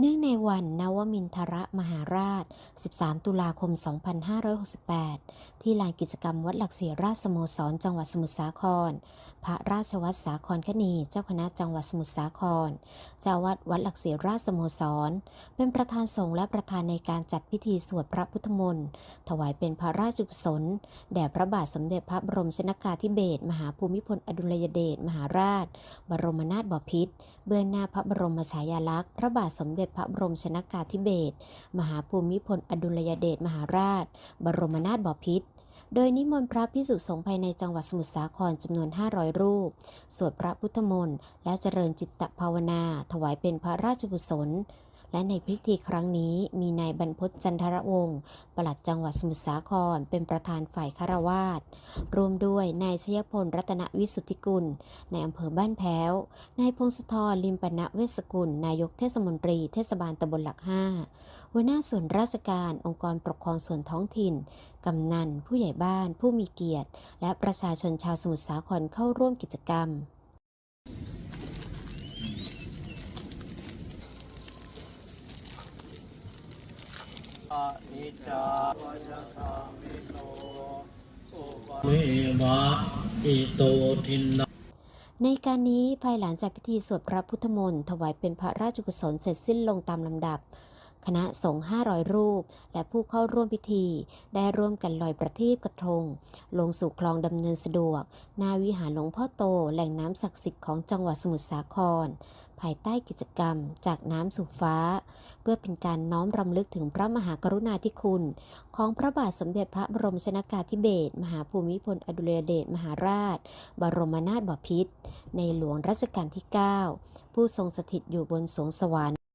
เนื่องในวันนวมินทรมหาราช 13 ตุลาคม 2568 ที่ลานกิจกรรมวัดหลักศรีราชสโมสร จังหวัดสมุทรสาคร พระราชวัตรสาครคณีเจ้าคณะจังหวัดสมุทรสาคร เจ้าวัดวัดหลักศรีราชสโมสร เป็นประธานสงฆ์และประธานในการจัดพิธีสวดพระพุทธมนต์ถวายเป็นพระราชกุศลแด่พระบาทสมเด็จพระบรมชนกาธิเบศรมหาภูมิพลอดุลยเดชมหาราช บรมนาถบพิตรเบื้องหน้าพระบรมฉายาลักษณ์พระบาทสมเด็จพระบรมชนกาธิเบศรมหาภูมิพลอดุลยเดชมหาราช บรมนาถบพิตรโดยนิมนต์พระพิสุสงฆ์ภายในจังหวัดสมุทรสาครจำนวน 500 รูป สวดพระพุทธมนต์และเจริญจิตภาวนา ถวายเป็นพระราชกุศล และในพิธีครั้งนี้มีนายบรรพจันทรวงศ์ปลัดจังหวัดสมุทรสาครเป็นประธานฝ่ายคารวาสรวมด้วยนายชยพลรัตนวิสุทธิกุลในอำเภอบ้านแพ้ว นายพงศธรลิมปณะเวสกุล นายกเทศมนตรีเทศบาลตำบลหลักห้าหัวหน้าส่วนราชการองค์กรปกครองส่วนท้องถิ่น กำนัน ผู้ใหญ่บ้าน ผู้มีเกียรติ และประชาชนชาวสมุทรสาครเข้าร่วมกิจกรรม อะนิจจาวัจคามิโตอุปเมวะอิโตทินนาในการนี้ภายหลังจากพิธีสวดพระพุทธมนต์ถวายเป็นพระราชกุศลเสร็จสิ้นลงตามลำดับ คณะสงฆ์500 รูป และผู้เข้าร่วมพิธี ได้ร่วมกันลอยประทีปกระทง ลงสู่คลองดำเนินสะดวกหน้าวิหารหลวงพ่อโตแหล่งน้ำศักดิ์สิทธิ์ของจังหวัดสมุทรสาคร ภายใต้กิจกรรมจากน้ำสู่ฟ้า เพื่อเป็นการน้อมรำลึกถึงพระมหากรุณาธิคุณ ของพระบาทสมเด็จพระบรมชนกาธิเบศรมหาภูมิพลอดุลยเดชมหาราช บรมนาถบพิตรในหลวงรัชกาลที่ 9 ผู้ทรงสถิตอยู่บนสวงสวรรค์